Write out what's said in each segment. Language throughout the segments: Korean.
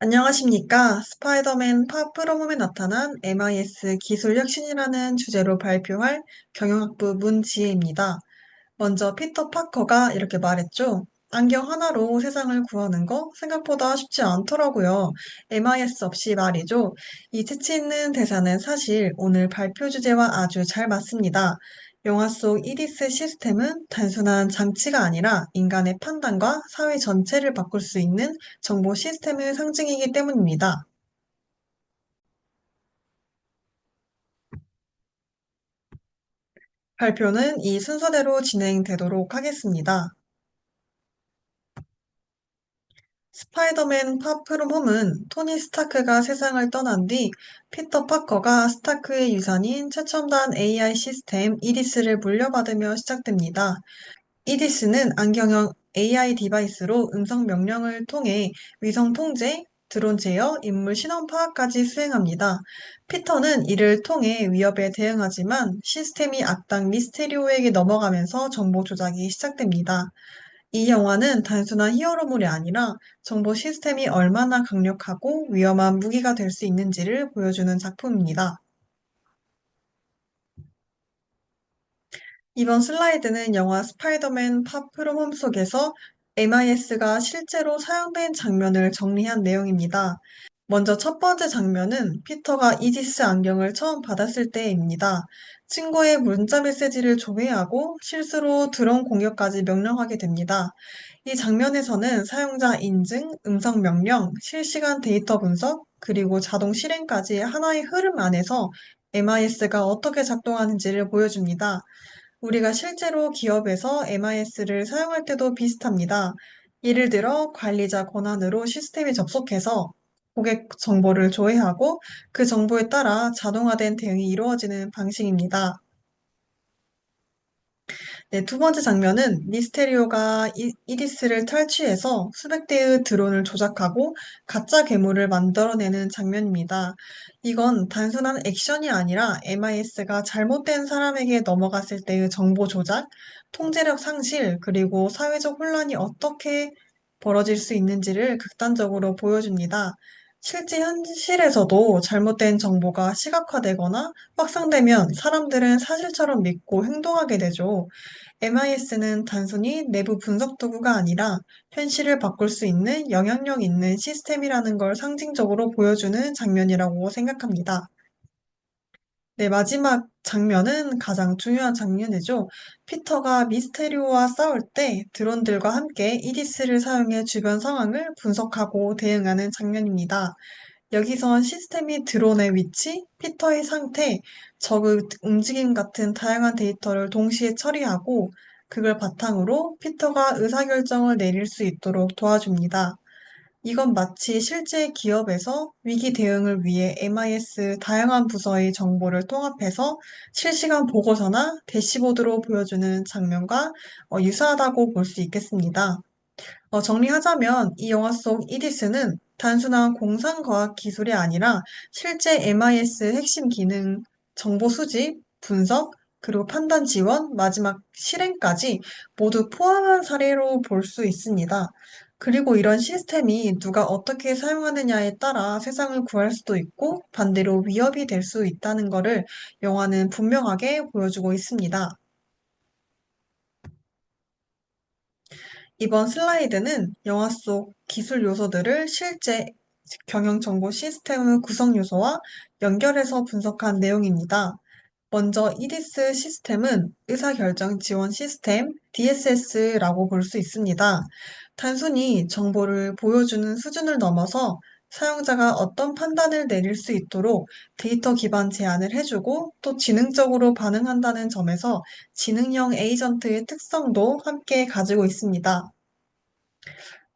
안녕하십니까. 스파이더맨 파프로홈에 나타난 MIS 기술 혁신이라는 주제로 발표할 경영학부 문지혜입니다. 먼저 피터 파커가 이렇게 말했죠. 안경 하나로 세상을 구하는 거 생각보다 쉽지 않더라고요. MIS 없이 말이죠. 이 재치 있는 대사는 사실 오늘 발표 주제와 아주 잘 맞습니다. 영화 속 이디스 시스템은 단순한 장치가 아니라 인간의 판단과 사회 전체를 바꿀 수 있는 정보 시스템의 상징이기 때문입니다. 발표는 이 순서대로 진행되도록 하겠습니다. 스파이더맨 파프롬 홈은 토니 스타크가 세상을 떠난 뒤 피터 파커가 스타크의 유산인 최첨단 AI 시스템 이디스를 물려받으며 시작됩니다. 이디스는 안경형 AI 디바이스로 음성 명령을 통해 위성 통제, 드론 제어, 인물 신원 파악까지 수행합니다. 피터는 이를 통해 위협에 대응하지만 시스템이 악당 미스테리오에게 넘어가면서 정보 조작이 시작됩니다. 이 영화는 단순한 히어로물이 아니라 정보 시스템이 얼마나 강력하고 위험한 무기가 될 수 있는지를 보여주는 작품입니다. 이번 슬라이드는 영화 스파이더맨 파프롬 홈 속에서 MIS가 실제로 사용된 장면을 정리한 내용입니다. 먼저 첫 번째 장면은 피터가 이지스 안경을 처음 받았을 때입니다. 친구의 문자 메시지를 조회하고 실수로 드론 공격까지 명령하게 됩니다. 이 장면에서는 사용자 인증, 음성 명령, 실시간 데이터 분석, 그리고 자동 실행까지 하나의 흐름 안에서 MIS가 어떻게 작동하는지를 보여줍니다. 우리가 실제로 기업에서 MIS를 사용할 때도 비슷합니다. 예를 들어 관리자 권한으로 시스템에 접속해서 고객 정보를 조회하고 그 정보에 따라 자동화된 대응이 이루어지는 방식입니다. 네, 두 번째 장면은 미스테리오가 이, 이디스를 탈취해서 수백 대의 드론을 조작하고 가짜 괴물을 만들어내는 장면입니다. 이건 단순한 액션이 아니라 MIS가 잘못된 사람에게 넘어갔을 때의 정보 조작, 통제력 상실, 그리고 사회적 혼란이 어떻게 벌어질 수 있는지를 극단적으로 보여줍니다. 실제 현실에서도 잘못된 정보가 시각화되거나 확산되면 사람들은 사실처럼 믿고 행동하게 되죠. MIS는 단순히 내부 분석 도구가 아니라 현실을 바꿀 수 있는 영향력 있는 시스템이라는 걸 상징적으로 보여주는 장면이라고 생각합니다. 네, 마지막 장면은 가장 중요한 장면이죠. 피터가 미스테리오와 싸울 때 드론들과 함께 이디스를 사용해 주변 상황을 분석하고 대응하는 장면입니다. 여기선 시스템이 드론의 위치, 피터의 상태, 적의 움직임 같은 다양한 데이터를 동시에 처리하고 그걸 바탕으로 피터가 의사결정을 내릴 수 있도록 도와줍니다. 이건 마치 실제 기업에서 위기 대응을 위해 MIS 다양한 부서의 정보를 통합해서 실시간 보고서나 대시보드로 보여주는 장면과 어, 유사하다고 볼 수 있겠습니다. 어, 정리하자면 이 영화 속 이디스는 단순한 공상과학 기술이 아니라 실제 MIS 핵심 기능, 정보 수집, 분석, 그리고 판단 지원, 마지막 실행까지 모두 포함한 사례로 볼 수 있습니다. 그리고 이런 시스템이 누가 어떻게 사용하느냐에 따라 세상을 구할 수도 있고 반대로 위협이 될 수 있다는 것을 영화는 분명하게 보여주고 있습니다. 이번 슬라이드는 영화 속 기술 요소들을 실제 경영 정보 시스템의 구성 요소와 연결해서 분석한 내용입니다. 먼저 이디스 시스템은 의사결정 지원 시스템 DSS라고 볼 수 있습니다. 단순히 정보를 보여주는 수준을 넘어서 사용자가 어떤 판단을 내릴 수 있도록 데이터 기반 제안을 해주고 또 지능적으로 반응한다는 점에서 지능형 에이전트의 특성도 함께 가지고 있습니다.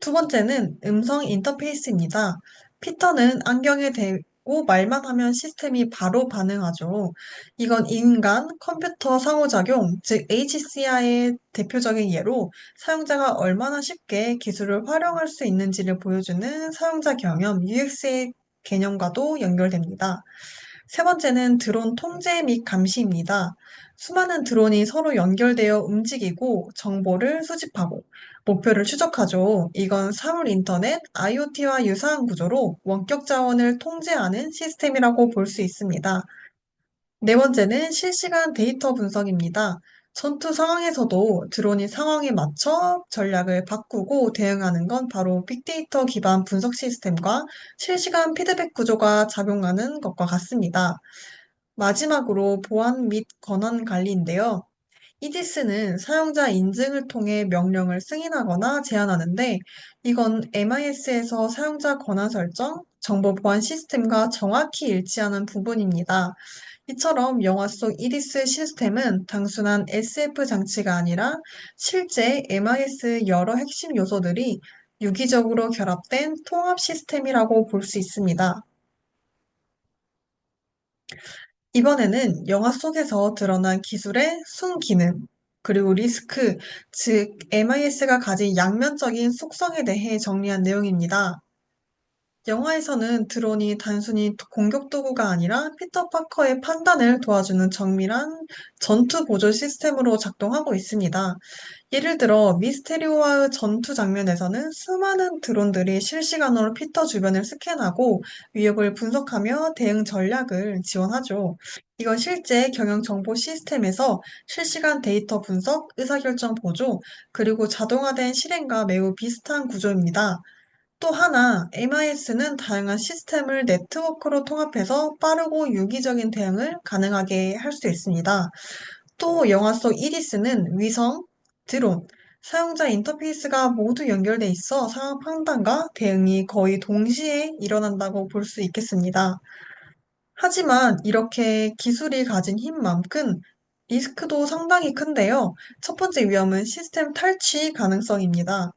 두 번째는 음성 인터페이스입니다. 피터는 안경에 대 고 말만 하면 시스템이 바로 반응하죠. 이건 인간 컴퓨터 상호작용, 즉 HCI의 대표적인 예로 사용자가 얼마나 쉽게 기술을 활용할 수 있는지를 보여주는 사용자 경험 UX의 개념과도 연결됩니다. 세 번째는 드론 통제 및 감시입니다. 수많은 드론이 서로 연결되어 움직이고 정보를 수집하고 목표를 추적하죠. 이건 사물 인터넷, IoT와 유사한 구조로 원격 자원을 통제하는 시스템이라고 볼 수 있습니다. 네 번째는 실시간 데이터 분석입니다. 전투 상황에서도 드론이 상황에 맞춰 전략을 바꾸고 대응하는 건 바로 빅데이터 기반 분석 시스템과 실시간 피드백 구조가 작용하는 것과 같습니다. 마지막으로 보안 및 권한 관리인데요. 이디스는 사용자 인증을 통해 명령을 승인하거나 제한하는데 이건 MIS에서 사용자 권한 설정, 정보 보안 시스템과 정확히 일치하는 부분입니다. 이처럼 영화 속 이디스 시스템은 단순한 SF 장치가 아니라 실제 MIS 여러 핵심 요소들이 유기적으로 결합된 통합 시스템이라고 볼 수 있습니다. 이번에는 영화 속에서 드러난 기술의 순기능, 그리고 리스크, 즉 MIS가 가진 양면적인 속성에 대해 정리한 내용입니다. 영화에서는 드론이 단순히 공격 도구가 아니라 피터 파커의 판단을 도와주는 정밀한 전투 보조 시스템으로 작동하고 있습니다. 예를 들어 미스테리오와의 전투 장면에서는 수많은 드론들이 실시간으로 피터 주변을 스캔하고 위협을 분석하며 대응 전략을 지원하죠. 이건 실제 경영 정보 시스템에서 실시간 데이터 분석, 의사결정 보조, 그리고 자동화된 실행과 매우 비슷한 구조입니다. 또 하나, MIS는 다양한 시스템을 네트워크로 통합해서 빠르고 유기적인 대응을 가능하게 할 수 있습니다. 또 영화 속 이디스는 위성, 드론, 사용자 인터페이스가 모두 연결돼 있어 상황 판단과 대응이 거의 동시에 일어난다고 볼 수 있겠습니다. 하지만 이렇게 기술이 가진 힘만큼 리스크도 상당히 큰데요. 첫 번째 위험은 시스템 탈취 가능성입니다.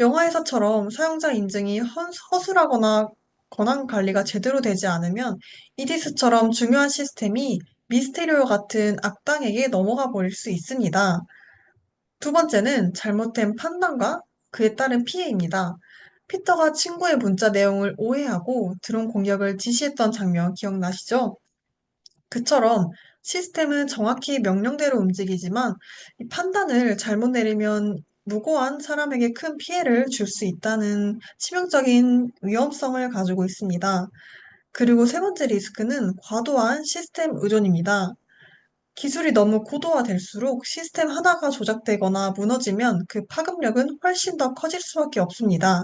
영화에서처럼 사용자 인증이 헌- 허술하거나 권한 관리가 제대로 되지 않으면 이디스처럼 중요한 시스템이 미스테리오 같은 악당에게 넘어가 버릴 수 있습니다. 두 번째는 잘못된 판단과 그에 따른 피해입니다. 피터가 친구의 문자 내용을 오해하고 드론 공격을 지시했던 장면 기억나시죠? 그처럼 시스템은 정확히 명령대로 움직이지만 이 판단을 잘못 내리면 무고한 사람에게 큰 피해를 줄 수 있다는 치명적인 위험성을 가지고 있습니다. 그리고 세 번째 리스크는 과도한 시스템 의존입니다. 기술이 너무 고도화될수록 시스템 하나가 조작되거나 무너지면 그 파급력은 훨씬 더 커질 수밖에 없습니다.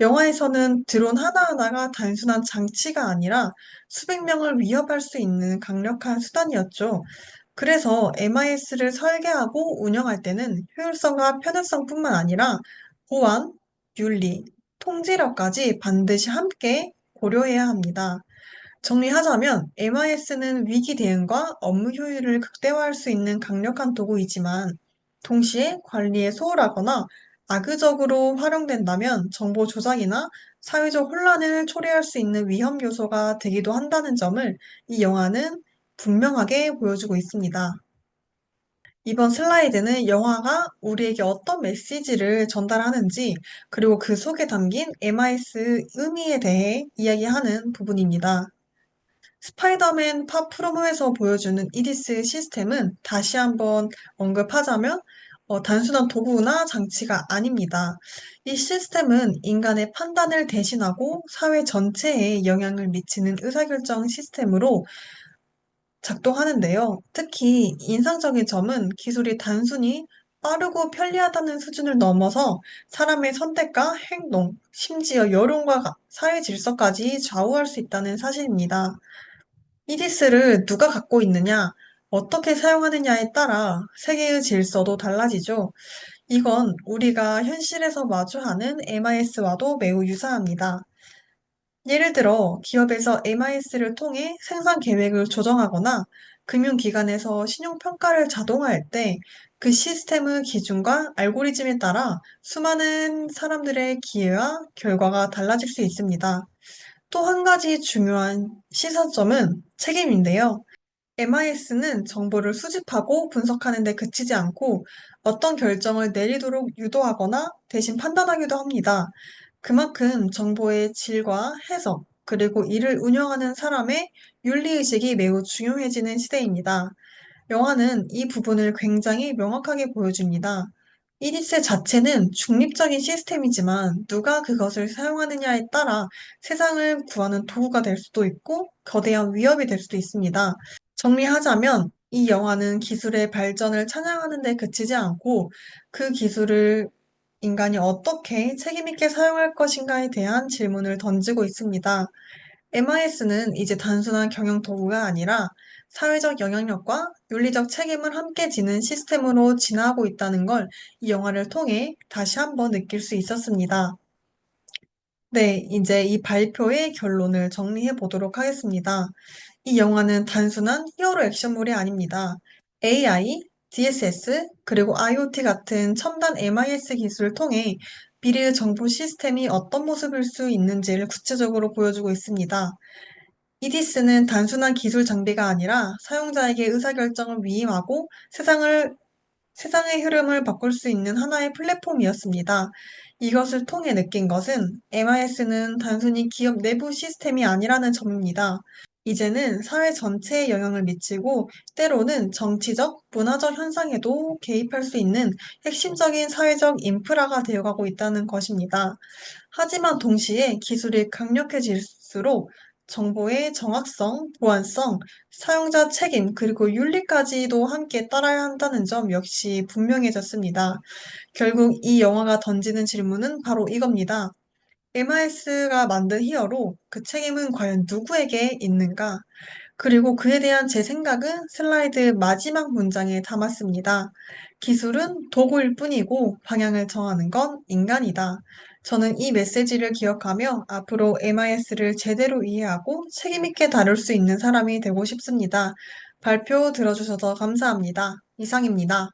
영화에서는 드론 하나하나가 단순한 장치가 아니라 수백 명을 위협할 수 있는 강력한 수단이었죠. 그래서 MIS를 설계하고 운영할 때는 효율성과 편의성뿐만 아니라 보안, 윤리, 통제력까지 반드시 함께 고려해야 합니다. 정리하자면 MIS는 위기 대응과 업무 효율을 극대화할 수 있는 강력한 도구이지만 동시에 관리에 소홀하거나 악의적으로 활용된다면 정보 조작이나 사회적 혼란을 초래할 수 있는 위험 요소가 되기도 한다는 점을 이 영화는 분명하게 보여주고 있습니다. 이번 슬라이드는 영화가 우리에게 어떤 메시지를 전달하는지, 그리고 그 속에 담긴 MIS 의미에 대해 이야기하는 부분입니다. 스파이더맨 파 프로모에서 보여주는 이디스 시스템은 다시 한번 언급하자면 어, 단순한 도구나 장치가 아닙니다. 이 시스템은 인간의 판단을 대신하고 사회 전체에 영향을 미치는 의사결정 시스템으로 작동하는데요. 특히 인상적인 점은 기술이 단순히 빠르고 편리하다는 수준을 넘어서 사람의 선택과 행동, 심지어 여론과 가- 사회 질서까지 좌우할 수 있다는 사실입니다. 이디스를 누가 갖고 있느냐, 어떻게 사용하느냐에 따라 세계의 질서도 달라지죠. 이건 우리가 현실에서 마주하는 MIS와도 매우 유사합니다. 예를 들어, 기업에서 MIS를 통해 생산 계획을 조정하거나 금융기관에서 신용평가를 자동화할 때 그 시스템의 기준과 알고리즘에 따라 수많은 사람들의 기회와 결과가 달라질 수 있습니다. 또 한 가지 중요한 시사점은 책임인데요. MIS는 정보를 수집하고 분석하는 데 그치지 않고 어떤 결정을 내리도록 유도하거나 대신 판단하기도 합니다. 그만큼 정보의 질과 해석, 그리고 이를 운영하는 사람의 윤리의식이 매우 중요해지는 시대입니다. 영화는 이 부분을 굉장히 명확하게 보여줍니다. 이디스 자체는 중립적인 시스템이지만 누가 그것을 사용하느냐에 따라 세상을 구하는 도구가 될 수도 있고 거대한 위협이 될 수도 있습니다. 정리하자면 이 영화는 기술의 발전을 찬양하는 데 그치지 않고 그 기술을 인간이 어떻게 책임있게 사용할 것인가에 대한 질문을 던지고 있습니다. MIS는 이제 단순한 경영 도구가 아니라 사회적 영향력과 윤리적 책임을 함께 지는 시스템으로 진화하고 있다는 걸 이 영화를 통해 다시 한번 느낄 수 있었습니다. 네, 이제 이 발표의 결론을 정리해 보도록 하겠습니다. 이 영화는 단순한 히어로 액션물이 아닙니다. AI, DSS, 그리고 IoT 같은 첨단 MIS 기술을 통해 미래의 정보 시스템이 어떤 모습일 수 있는지를 구체적으로 보여주고 있습니다. 이디스는 단순한 기술 장비가 아니라 사용자에게 의사결정을 위임하고 세상을, 세상의 흐름을 바꿀 수 있는 하나의 플랫폼이었습니다. 이것을 통해 느낀 것은 MIS는 단순히 기업 내부 시스템이 아니라는 점입니다. 이제는 사회 전체에 영향을 미치고 때로는 정치적, 문화적 현상에도 개입할 수 있는 핵심적인 사회적 인프라가 되어가고 있다는 것입니다. 하지만 동시에 기술이 강력해질수록 정보의 정확성, 보안성, 사용자 책임, 그리고 윤리까지도 함께 따라야 한다는 점 역시 분명해졌습니다. 결국 이 영화가 던지는 질문은 바로 이겁니다. MIS가 만든 히어로, 그 책임은 과연 누구에게 있는가? 그리고 그에 대한 제 생각은 슬라이드 마지막 문장에 담았습니다. 기술은 도구일 뿐이고 방향을 정하는 건 인간이다. 저는 이 메시지를 기억하며 앞으로 MIS를 제대로 이해하고 책임있게 다룰 수 있는 사람이 되고 싶습니다. 발표 들어주셔서 감사합니다. 이상입니다.